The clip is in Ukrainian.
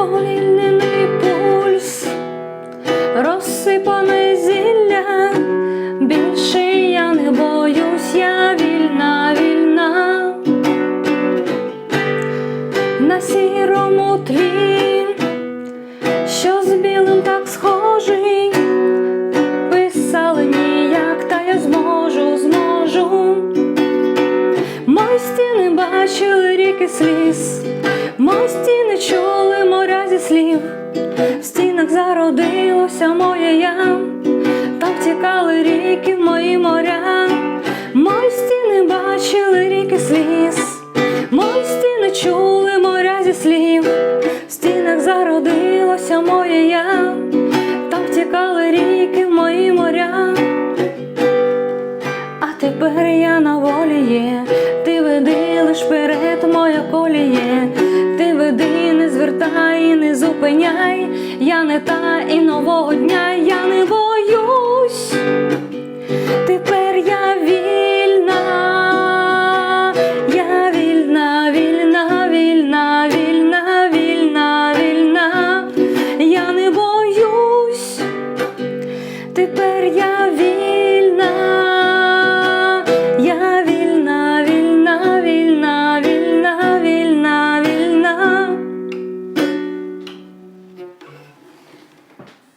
сповільнений пульс, розсипане зілля, більше я не боюсь, я вільна, вільна, на сірому тлі, що з білим так схожий, писали ніяк, та я зможу, зможу, мої стіни бачили ріки слід. В стінах зародилося моє я, там втікали ріки, мої моря, мої стіни бачили ріки сліз, мої стіни чули моря зі слів, в стінах зародилося моє я, там втікали ріки, мої моря. А тепер і не зупиняй, я не та і нового дня, я не боюсь. Тепер я вільна, я вільна, вільна, вільна, вільна, вільна, вільна, я не боюсь. Тепер я вільна,